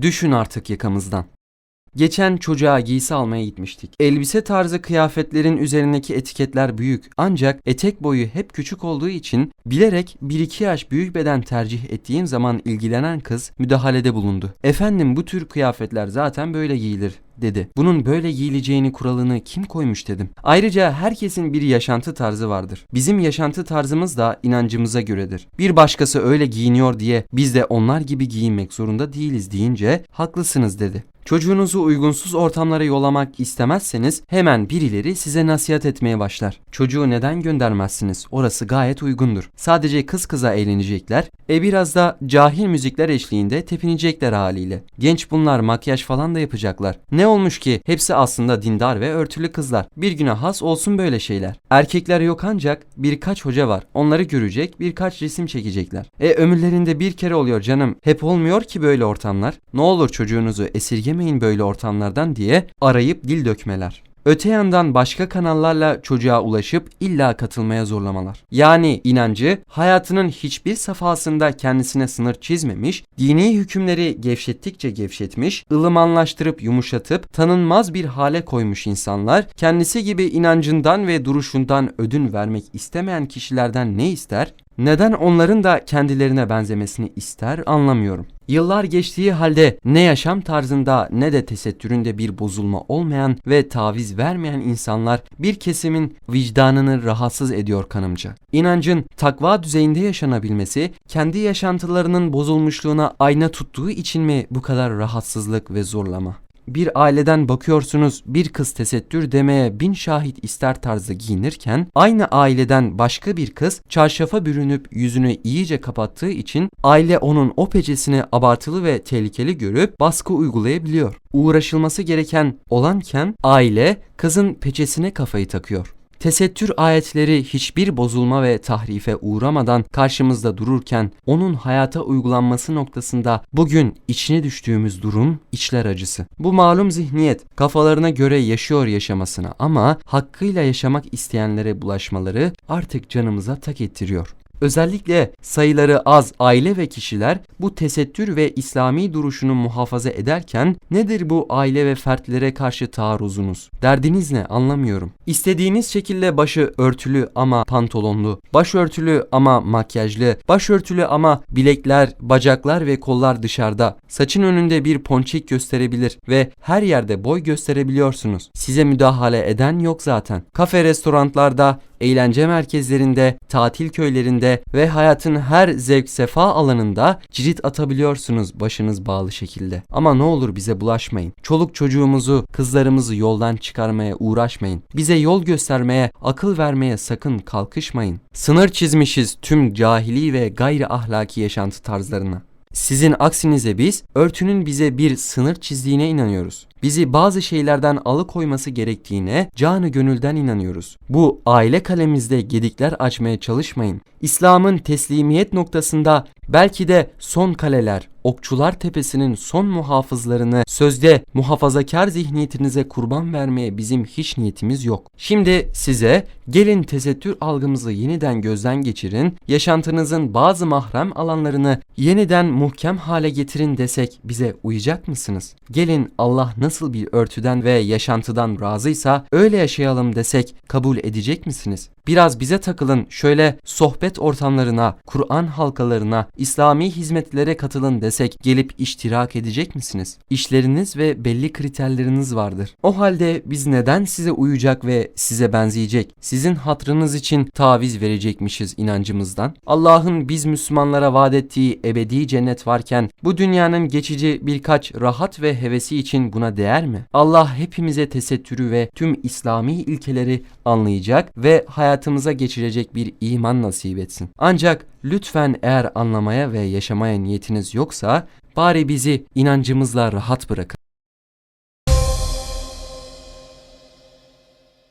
Düşün artık yakamızdan. Geçen çocuğa giysi almaya gitmiştik. Elbise tarzı kıyafetlerin üzerindeki etiketler büyük ancak etek boyu hep küçük olduğu için bilerek 1-2 yaş büyük beden tercih ettiğim zaman ilgilenen kız müdahalede bulundu. Efendim bu tür kıyafetler zaten böyle giyilir dedi. Bunun böyle giyileceğini kuralını kim koymuş dedim. Ayrıca herkesin bir yaşantı tarzı vardır. Bizim yaşantı tarzımız da inancımıza göredir. Bir başkası öyle giyiniyor diye biz de onlar gibi giyinmek zorunda değiliz deyince haklısınız dedi. Çocuğunuzu uygunsuz ortamlara yollamak istemezseniz hemen birileri size nasihat etmeye başlar. Çocuğu neden göndermezsiniz? Orası gayet uygundur. Sadece kız kıza eğlenecekler. E biraz da cahil müzikler eşliğinde tepinecekler haliyle. Genç bunlar makyaj falan da yapacaklar. Ne olmuş ki? Hepsi aslında dindar ve örtülü kızlar. Bir güne has olsun böyle şeyler. Erkekler yok ancak birkaç hoca var. Onları görecek, birkaç resim çekecekler. E ömürlerinde bir kere oluyor canım. Hep olmuyor ki böyle ortamlar. Ne olur çocuğunuzu esirgemeyin böyle ortamlardan diye arayıp dil dökmeler. Öte yandan başka kanallarla çocuğa ulaşıp illa katılmaya zorlamalar. Yani inancı hayatının hiçbir safhasında kendisine sınır çizmemiş, dini hükümleri gevşettikçe gevşetmiş, ılımanlaştırıp yumuşatıp tanınmaz bir hale koymuş insanlar, kendisi gibi inancından ve duruşundan ödün vermek istemeyen kişilerden ne ister? Neden onların da kendilerine benzemesini ister anlamıyorum. Yıllar geçtiği halde ne yaşam tarzında ne de tesettüründe bir bozulma olmayan ve taviz vermeyen insanlar bir kesimin vicdanını rahatsız ediyor kanımca. İnancın takva düzeyinde yaşanabilmesi kendi yaşantılarının bozulmuşluğuna ayna tuttuğu için mi bu kadar rahatsızlık ve zorlama? Bir aileden bakıyorsunuz bir kız tesettür demeye bin şahit ister tarzda giyinirken aynı aileden başka bir kız çarşafa bürünüp yüzünü iyice kapattığı için aile onun o pecesini abartılı ve tehlikeli görüp baskı uygulayabiliyor. Uğraşılması gereken olanken aile kızın peçesine kafayı takıyor. Tesettür ayetleri hiçbir bozulma ve tahrife uğramadan karşımızda dururken onun hayata uygulanması noktasında bugün içine düştüğümüz durum içler acısı. Bu malum zihniyet kafalarına göre yaşıyor yaşamasına ama hakkıyla yaşamak isteyenlere bulaşmaları artık canımıza tak ettiriyor. Özellikle sayıları az aile ve kişiler bu tesettür ve İslami duruşunu muhafaza ederken nedir bu aile ve fertlere karşı taarruzunuz? Derdiniz ne anlamıyorum. İstediğiniz şekilde başı örtülü ama pantolonlu, başörtülü ama makyajlı, başörtülü ama bilekler, bacaklar ve kollar dışarıda, saçın önünde bir ponçik gösterebilir ve her yerde boy gösterebiliyorsunuz. Size müdahale eden yok zaten. Kafe restoranlarda eğlence merkezlerinde, tatil köylerinde ve hayatın her zevk sefa alanında cirit atabiliyorsunuz başınız bağlı şekilde. Ama ne olur bize bulaşmayın. Çoluk çocuğumuzu, kızlarımızı yoldan çıkarmaya uğraşmayın. Bize yol göstermeye, akıl vermeye sakın kalkışmayın. Sınır çizmişiz tüm cahili ve gayri ahlaki yaşantı tarzlarına. Sizin aksinize biz örtünün bize bir sınır çizdiğine inanıyoruz. Bizi bazı şeylerden alıkoyması gerektiğine canı gönülden inanıyoruz. Bu aile kalemizde gedikler açmaya çalışmayın. İslam'ın teslimiyet noktasında belki de son kaleler, Okçular Tepesi'nin son muhafızlarını sözde muhafazakar zihniyetinize kurban vermeye bizim hiç niyetimiz yok. Şimdi size gelin tesettür algımızı yeniden gözden geçirin, yaşantınızın bazı mahrem alanlarını yeniden muhkem hale getirin desek bize uyacak mısınız? Gelin Allah nasıl bir örtüden ve yaşantıdan razıysa öyle yaşayalım desek kabul edecek misiniz? Biraz bize takılın şöyle sohbet ortamlarına, Kur'an halkalarına, İslami hizmetlere katılın desek gelip iştirak edecek misiniz? İşleriniz ve belli kriterleriniz vardır. O halde biz neden size uyacak ve size benzeyecek? Sizin hatrınız için taviz verecekmişiz inancımızdan. Allah'ın biz Müslümanlara vaat ettiği ebedi cennet varken bu dünyanın geçici birkaç rahat ve hevesi için buna değer mi? Allah hepimize tesettürü ve tüm İslami ilkeleri anlayacak ve hayatımıza geçirecek bir iman nasip etsin. Ancak lütfen eğer anlamaya ve yaşamaya niyetiniz yoksa bari bizi inancımızla rahat bırakın.